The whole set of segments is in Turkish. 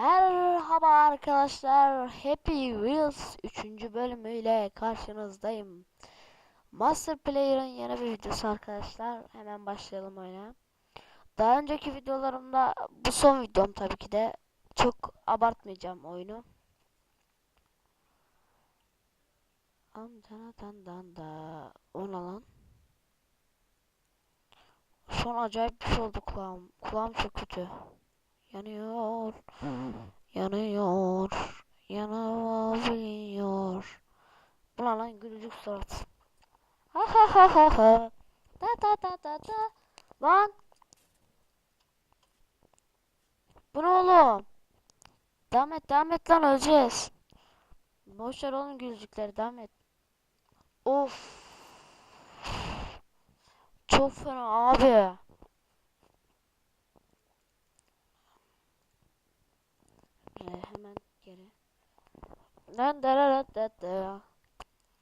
Merhaba arkadaşlar. Happy Wheels 3. bölümüyle karşınızdayım. Master Player'ın yeni bir videosu arkadaşlar. Hemen başlayalım oyuna. Daha önceki videolarımda bu son videom tabii ki de çok abartmayacağım oyunu. Amcanadan dan da ona lan. Son acayip bir şey oldu kulağım. Kulağım çok kötü. Yanıyor. Yanıyor. Yanabiliyor. Ulan lan gülücük surat. Ha ha ha ha ha. Da da da da da. Lan. Bu ne oğlum? Devam et devam et lan öleceğiz. Boş ver oğlum gülücükleri devam et. Of. Çok fena abi. Ee, hemen geri. Lan dararatatata.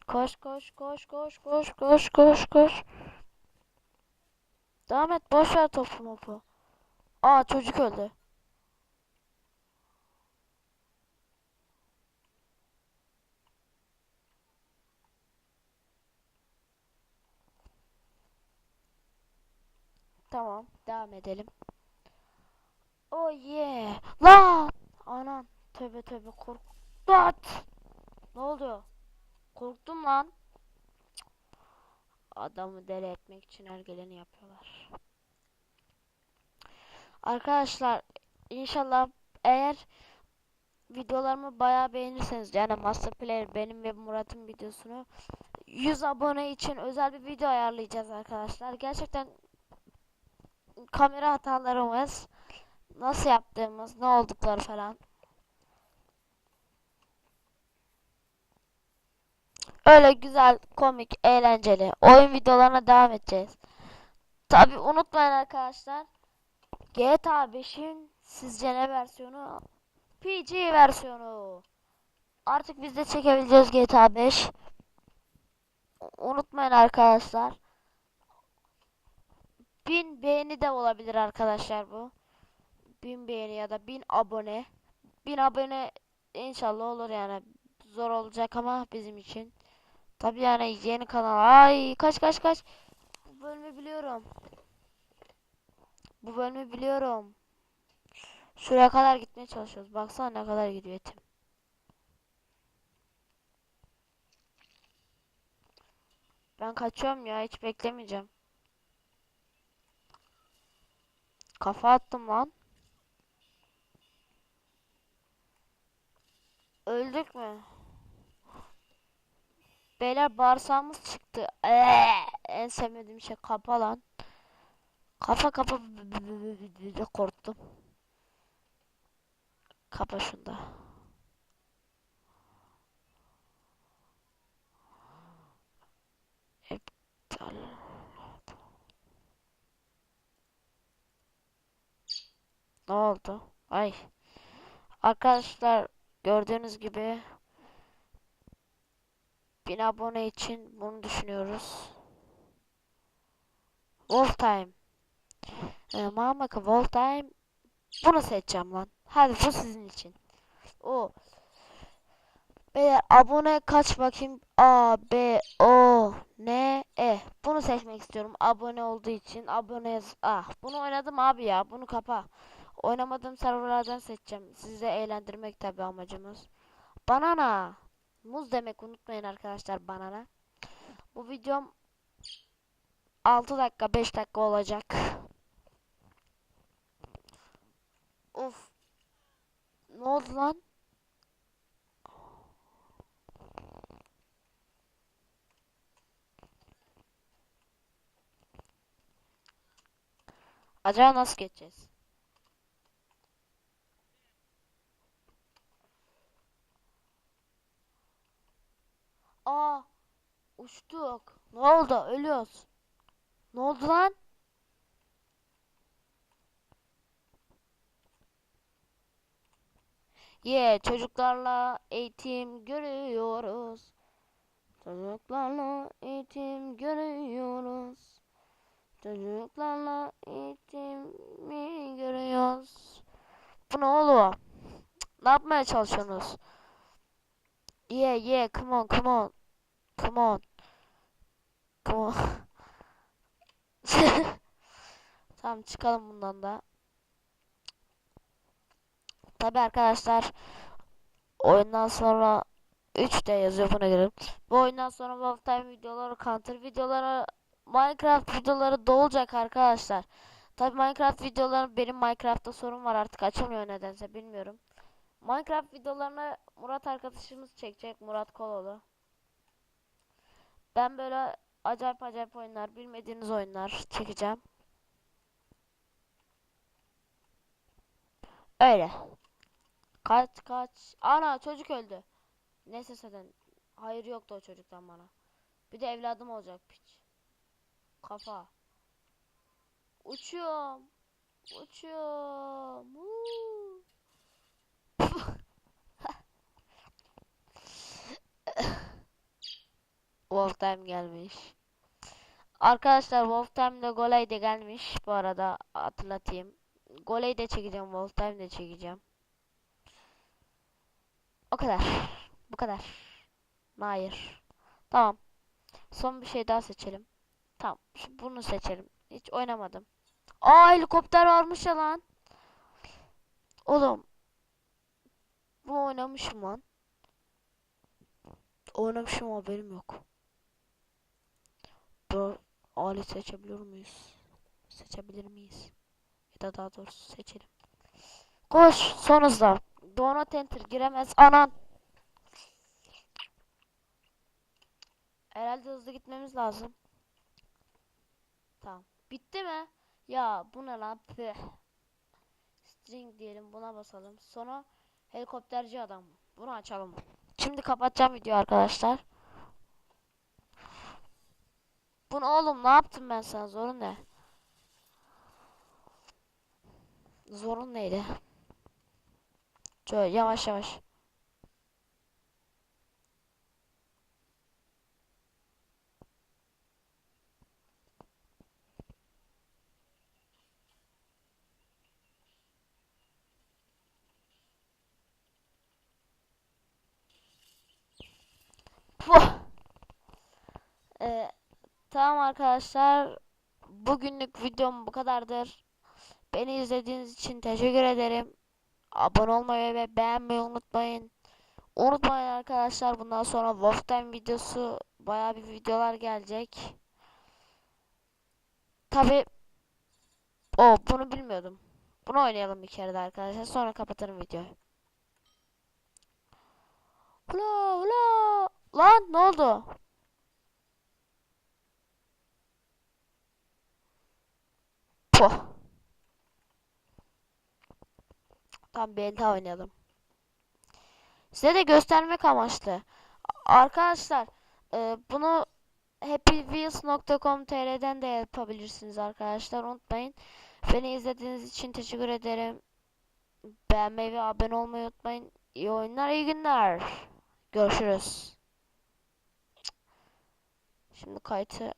Koş koş koş koş koş koş koş koş. Devam et boş ver topu mopu. Aa çocuk öldü. Tamam devam edelim. Oh yeah. Lan! Anan tövbe tövbe kork. Lan! Ne oldu? Korktum lan. Adamı deli etmek için her geleni yapıyorlar. Arkadaşlar inşallah eğer videolarımı bayağı beğenirseniz yani Master Player benim ve Murat'ın videosunu 100 abone için özel bir video ayarlayacağız arkadaşlar. Gerçekten kamera hatalarımız nasıl yaptığımız, ne oldukları falan. Öyle güzel, komik, eğlenceli oyun videolarına devam edeceğiz. Tabi unutmayın arkadaşlar. GTA 5'in sizce ne versiyonu? PG versiyonu. Artık biz de çekebileceğiz GTA 5. Unutmayın arkadaşlar. 1000 beğeni de olabilir arkadaşlar bu. 1000 beğeni ya da 1000 abone. 1000 abone inşallah olur yani. Zor olacak ama bizim için. Tabii yani yeni kanal. Ay kaç kaç kaç. Bu bölümü biliyorum. Bu bölümü biliyorum. Şuraya kadar gitmeye çalışıyoruz. Baksana ne kadar gidiyor etim. Ben kaçıyorum ya hiç beklemeyeceğim. Kafa attım lan. Öldük mü? Beyler bağırsağımız çıktı. Eee, en sevmediğim şey kapa lan. Kafa kapa korktum. Kapa şunda. Ne oldu? Ay. Arkadaşlar gördüğünüz gibi 1000 abone için bunu düşünüyoruz. Wolf Time. Ee, Mamaka Wolf Time. Bunu seçeceğim lan. Hadi bu sizin için. O. Beyler abone kaç bakayım? A, B, O, N, E. Bunu seçmek istiyorum. Abone olduğu için. Abone yaz. Ah, bunu oynadım abi ya. Bunu kapa. Oynamadığım serverlardan seçeceğim. Sizi eğlendirmek tabi amacımız. Banana. Muz demek unutmayın arkadaşlar banana. Bu videom 6 dakika 5 dakika olacak. Of. Ne oldu lan? Acaba nasıl geçeceğiz? Aa, uçtuk. Ne oldu? Ölüyoruz. Ne oldu lan? Yeah, çocuklarla eğitim görüyoruz. Çocuklarla eğitim görüyoruz. Çocuklarla eğitimi görüyoruz. Bu ne oğlum? Ne yapmaya çalışıyorsunuz? Yeah yeah come on come on. Come on. On. tamam çıkalım bundan da. Tabi arkadaşlar oyundan sonra 3 de yazıyor buna göre. Bu oyundan sonra Time videoları, Counter videoları, Minecraft videoları da olacak arkadaşlar. Tabi Minecraft videoları benim Minecraft'ta sorun var artık açılmıyor nedense bilmiyorum. Minecraft videolarını Murat arkadaşımız çekecek Murat Koloğlu. Ben böyle acayip acayip oyunlar, bilmediğiniz oyunlar çekeceğim. Öyle. Kaç kaç. Ana çocuk öldü. Neyse zaten. Hayır yoktu o çocuktan bana. Bir de evladım olacak piç. Kafa. Uçuyorum. Uçuyorum. Wolf Time gelmiş. Arkadaşlar Wolf Time'da Golay da gelmiş. Bu arada hatırlatayım. Golay de çekeceğim. Wolf Time de çekeceğim. O kadar. Bu kadar. Hayır. Tamam. Son bir şey daha seçelim. Tamam. şu- Bunu seçelim. Hiç oynamadım. Aa helikopter varmış ya lan. Oğlum. Bu oynamışım lan. Oynamışım haberim yok. Bu alet seçebiliyor muyuz? Seçebilir miyiz? Ya da daha doğrusu seçelim. Koş son hızla. Donut enter giremez anan. Herhalde hızlı gitmemiz lazım. Tamam. Bitti mi? Ya bu ne lan? Püh. String diyelim buna basalım. Sonra helikopterci adam. Bunu açalım. Şimdi kapatacağım video arkadaşlar. Bunu oğlum ne yaptım ben sana? Zorun ne? Zorun neydi? Şöyle yavaş yavaş. Puh. Tamam arkadaşlar. Bugünlük videom bu kadardır. Beni izlediğiniz için teşekkür ederim. Abone olmayı ve beğenmeyi unutmayın. Unutmayın arkadaşlar bundan sonra Wolf Time videosu bayağı bir videolar gelecek. Tabi o bunu bilmiyordum. Bunu oynayalım bir kere de arkadaşlar. Sonra kapatırım videoyu. Ula ula. Lan ne oldu? Puh. Tamam bir el daha oynayalım. Size de göstermek amaçlı. Arkadaşlar e, bunu happywheels.com.tr'den de yapabilirsiniz arkadaşlar. Unutmayın. Beni izlediğiniz için teşekkür ederim. Beğenmeyi ve abone olmayı unutmayın. İyi oyunlar, iyi günler. Görüşürüz. Şimdi kayıtı